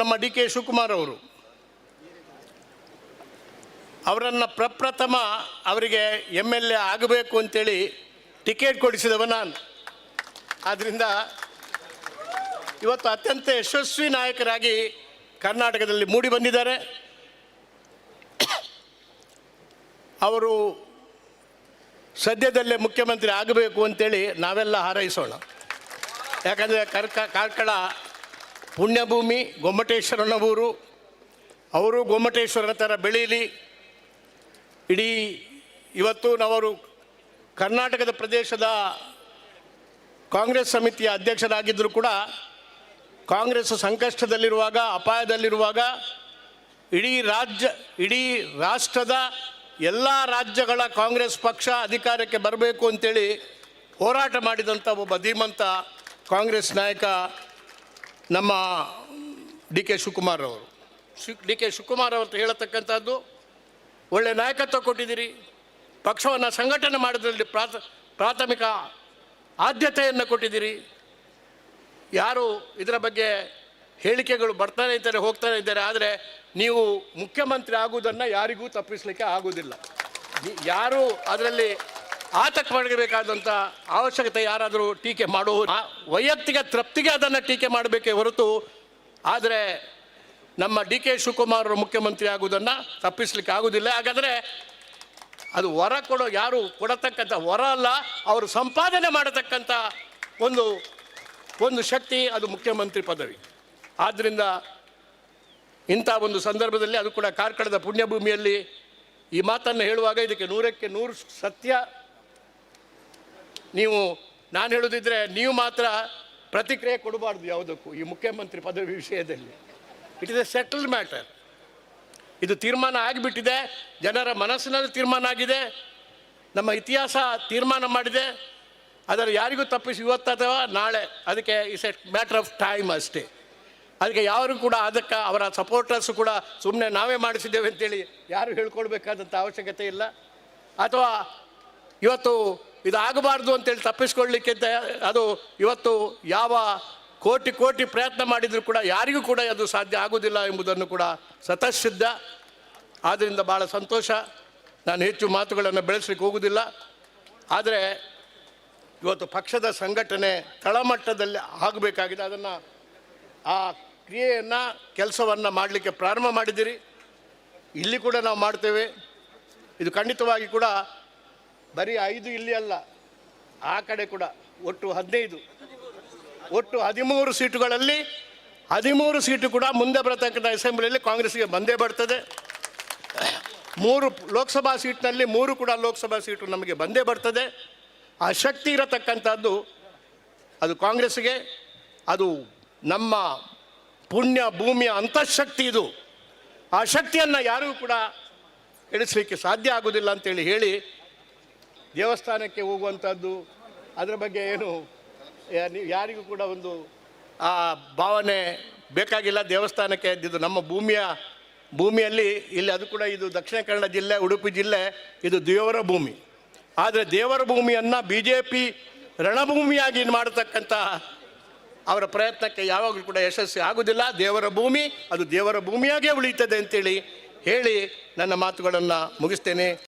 ನಮ್ಮ D K Shivakumar ಅವರು. ಅವರನ್ನು ಪ್ರಪ್ರಥಮ ಅವರಿಗೆ ಎಂ ಎಲ್ ಎ ಆಗಬೇಕು ಅಂತೇಳಿ ಟಿಕೆಟ್ ಕೊಡಿಸಿದವ ನಾನು. ಆದ್ದರಿಂದ ಇವತ್ತು ಅತ್ಯಂತ ಯಶಸ್ವಿ ನಾಯಕರಾಗಿ ಕರ್ನಾಟಕದಲ್ಲಿ ಮೂಡಿ ಬಂದಿದ್ದಾರೆ. ಅವರು ಸದ್ಯದಲ್ಲೇ ಮುಖ್ಯಮಂತ್ರಿ ಆಗಬೇಕು ಅಂತೇಳಿ ನಾವೆಲ್ಲ ಹಾರೈಸೋಣ. ಯಾಕಂದರೆ ಕರ್ಕ, ಕಾರ್ಕಳ ಪುಣ್ಯಭೂಮಿ ಗೊಮ್ಮಟೇಶ್ವರನ ಊರು ಅವರು ಗೊಮ್ಮಟೇಶ್ವರನ ಥರ ಬೆಳೀಲಿ. ಇಡೀ ಇವತ್ತು ನಾವರು ಕರ್ನಾಟಕದ ಪ್ರದೇಶದ ಕಾಂಗ್ರೆಸ್ ಸಮಿತಿಯ ಅಧ್ಯಕ್ಷರಾಗಿದ್ದರೂ ಕೂಡ ಕಾಂಗ್ರೆಸ್ ಸಂಕಷ್ಟದಲ್ಲಿರುವಾಗ, ಅಪಾಯದಲ್ಲಿರುವಾಗ ಇಡೀ ರಾಜ್ಯ, ಇಡೀ ರಾಷ್ಟ್ರದ ಎಲ್ಲ ರಾಜ್ಯಗಳ ಕಾಂಗ್ರೆಸ್ ಪಕ್ಷ ಅಧಿಕಾರಕ್ಕೆ ಬರಬೇಕು ಅಂತೇಳಿ ಹೋರಾಟ ಮಾಡಿದಂಥ ಒಬ್ಬ ಧೀಮಂತ ಕಾಂಗ್ರೆಸ್ ನಾಯಕ ನಮ್ಮ ಡಿ ಕೆ ಶಿವಕುಮಾರ್ ಅವರು. ಶಿ, ಡಿ ಕೆ ಶಿವಕುಮಾರ್ ಅವರು ಹೇಳತಕ್ಕಂಥದ್ದು, ಒಳ್ಳೆ ನಾಯಕತ್ವ ಕೊಟ್ಟಿದ್ದೀರಿ. ಪಕ್ಷವನ್ನು ಸಂಘಟನೆ ಮಾಡೋದ್ರಲ್ಲಿ ಪ್ರಾಥ, ಪ್ರಾಥಮಿಕ ಆದ್ಯತೆಯನ್ನು ಕೊಟ್ಟಿದ್ದೀರಿ. ಯಾರು ಇದರ ಬಗ್ಗೆ ಹೇಳಿಕೆಗಳು ಬರ್ತಾನೆ ಇದ್ದಾರೆ, ಹೋಗ್ತಾನೆ ಇದ್ದಾರೆ, ಆದರೆ ನೀವು ಮುಖ್ಯಮಂತ್ರಿ ಆಗುವುದನ್ನು ಯಾರಿಗೂ ತಪ್ಪಿಸಲಿಕ್ಕೆ ಆಗುವುದಿಲ್ಲ. ಯಾರು ಅದರಲ್ಲಿ ಆತಂಕ ಮಾಡಬೇಕಾದಂಥ ಅವಶ್ಯಕತೆ ಯಾರಾದರೂ ಟೀಕೆ ಮಾಡುವ ವೈಯಕ್ತಿಕ ತೃಪ್ತಿಗೆ ಅದನ್ನು ಟೀಕೆ ಮಾಡಬೇಕೇ ಹೊರತು ಆದರೆ ನಮ್ಮ ಡಿ ಕೆ ಶಿವಕುಮಾರ್ ಮುಖ್ಯಮಂತ್ರಿ ಆಗುವುದನ್ನು ತಪ್ಪಿಸ್ಲಿಕ್ಕೆ ಆಗುವುದಿಲ್ಲ ಹಾಗಾದರೆ ಅದು ವರ ಕೊಡೋ ಯಾರು ಕೊಡತಕ್ಕಂಥ ವರ ಅಲ್ಲ, ಅವರು ಸಂಪಾದನೆ ಮಾಡತಕ್ಕಂಥ ಒಂದು ಒಂದು ಶಕ್ತಿ ಅದು ಮುಖ್ಯಮಂತ್ರಿ ಪದವಿ. ಆದ್ದರಿಂದ ಇಂಥ ಒಂದು ಸಂದರ್ಭದಲ್ಲಿ ಅದು ಕೂಡ ಕಾರ್ಕಳದ ಪುಣ್ಯಭೂಮಿಯಲ್ಲಿ ಈ ಮಾತನ್ನು ಹೇಳುವಾಗ ಇದಕ್ಕೆ ನೂರಕ್ಕೆ ನೂರು ಸತ್ಯ ನೀವು, ನಾನು ಹೇಳೋದಿದ್ರೆ ನೀವು ಮಾತ್ರ ಪ್ರತಿಕ್ರಿಯೆ ಕೊಡಬಾರ್ದು ಯಾವುದಕ್ಕೂ ಈ ಮುಖ್ಯಮಂತ್ರಿ ಪದವಿ ವಿಷಯದಲ್ಲಿ. It is a settled matter ಇದು ತೀರ್ಮಾನ ಆಗಿಬಿಟ್ಟಿದೆ, ಜನರ ಮನಸ್ಸಿನಲ್ಲಿ ತೀರ್ಮಾನ ಆಗಿದೆ, ನಮ್ಮ ಇತಿಹಾಸ ತೀರ್ಮಾನ ಮಾಡಿದೆ ಅದರ ಯಾರಿಗೂ ತಪ್ಪಿಸಿ ಇವತ್ತು ಅಥವಾ ನಾಳೆ, ಅದಕ್ಕೆ is a matter of time ಅಷ್ಟೇ. ಅದಕ್ಕೆ ಯಾರು ಕೂಡ ಅದಕ್ಕೆ ಅವರ ಸಪೋರ್ಟರ್ಸು ಕೂಡ ಸುಮ್ಮನೆ ನಾವೇ ಮಾಡಿಸಿದ್ದೇವೆ ಅಂತೇಳಿ ಯಾರು ಹೇಳ್ಕೊಳ್ಬೇಕಾದಂಥ ಅವಶ್ಯಕತೆ ಇಲ್ಲ. ಅಥವಾ ಇವತ್ತು ಇದು ಆಗಬಾರ್ದು ಅಂತೇಳಿ ತಪ್ಪಿಸ್ಕೊಳ್ಳಿಕ್ಕೆ ಅದು ಇವತ್ತು ಯಾವ ಕೋಟಿ ಕೋಟಿ ಪ್ರಯತ್ನ ಮಾಡಿದರೂ ಕೂಡ ಯಾರಿಗೂ ಕೂಡ ಅದು ಸಾಧ್ಯ ಆಗುವುದಿಲ್ಲ ಎಂಬುದನ್ನು ಕೂಡ ಸತಸಿದ್ಧ ಆದ್ದರಿಂದ ಭಾಳ ಸಂತೋಷ. ನಾನು ಹೆಚ್ಚು ಮಾತುಗಳನ್ನು ಬೆಳೆಸಲಿಕ್ಕೆ ಹೋಗುವುದಿಲ್ಲ. ಆದರೆ ಇವತ್ತು ಪಕ್ಷದ ಸಂಘಟನೆ ತಳಮಟ್ಟದಲ್ಲಿ ಆಗಬೇಕಾಗಿದೆ. ಅದನ್ನು ಆ ಕ್ರಿಯೆಯನ್ನು, ಕೆಲಸವನ್ನು ಮಾಡಲಿಕ್ಕೆ ಪ್ರಾರಂಭ ಮಾಡಿದ್ದೀರಿ. ಇಲ್ಲಿ ಕೂಡ ನಾವು ಮಾಡ್ತೇವೆ. ಇದು ಖಂಡಿತವಾಗಿ ಕೂಡ ಬರೀ ಐದು ಇಲ್ಲಿ ಅಲ್ಲ, ಆ ಕಡೆ ಕೂಡ ಒಟ್ಟು ಹದಿನೈದು. ಒಟ್ಟು ಹದಿಮೂರು ಸೀಟುಗಳಲ್ಲಿ ಹದಿಮೂರು ಸೀಟು ಕೂಡ ಮುಂದೆ ಬರತಕ್ಕಂಥ ಅಸೆಂಬ್ಲಿಯಲ್ಲಿ ಕಾಂಗ್ರೆಸ್ಗೆ ಬಂದೇ ಬರ್ತದೆ. ಮೂರು ಲೋಕಸಭಾ ಸೀಟ್ನಲ್ಲಿ ಮೂರು ಕೂಡ ಲೋಕಸಭಾ ಸೀಟು ನಮಗೆ ಬಂದೇ ಬರ್ತದೆ. ಆ ಶಕ್ತಿ ಇರತಕ್ಕಂಥದ್ದು ಅದು ಕಾಂಗ್ರೆಸ್ಗೆ ಅದು ನಮ್ಮ ಪುಣ್ಯ ಭೂಮಿಯ ಅಂತಃಶಕ್ತಿ ಇದು. ಆ ಶಕ್ತಿಯನ್ನು ಯಾರಿಗೂ ಕೂಡ ಇಳಿಸಲಿಕ್ಕೆ ಸಾಧ್ಯ ಆಗೋದಿಲ್ಲ ಅಂತೇಳಿ ಹೇಳಿ ದೇವಸ್ಥಾನಕ್ಕೆ ಹೋಗುವಂಥದ್ದು, ಅದರ ಬಗ್ಗೆ ಏನು ಯಾರಿಗೂ ಕೂಡ ಒಂದು ಆ ಭಾವನೆ ಬೇಕಾಗಿಲ್ಲ ದೇವಸ್ಥಾನಕ್ಕೆ. ಇದು ನಮ್ಮ ಭೂಮಿಯ, ಭೂಮಿಯಲ್ಲಿ ಇಲ್ಲಿ ಅದು ಕೂಡ ಇದು ದಕ್ಷಿಣ ಕನ್ನಡ ಜಿಲ್ಲೆ, ಉಡುಪಿ ಜಿಲ್ಲೆ, ಇದು ದೇವರ ಭೂಮಿ. ಆದರೆ ದೇವರ ಭೂಮಿಯನ್ನು ಬಿ ಜೆ ಪಿ ರಣಭೂಮಿಯಾಗಿ ಮಾಡತಕ್ಕಂಥ ಅವರ ಪ್ರಯತ್ನಕ್ಕೆ ಯಾವಾಗಲೂ ಕೂಡ ಯಶಸ್ವಿ ಆಗುವುದಿಲ್ಲ. ದೇವರ ಭೂಮಿ, ಅದು ದೇವರ ಭೂಮಿಯಾಗೇ ಉಳಿಯುತ್ತದೆ ಅಂತೇಳಿ ಹೇಳಿ ನನ್ನ ಮಾತುಗಳನ್ನು ಮುಗಿಸ್ತೇನೆ.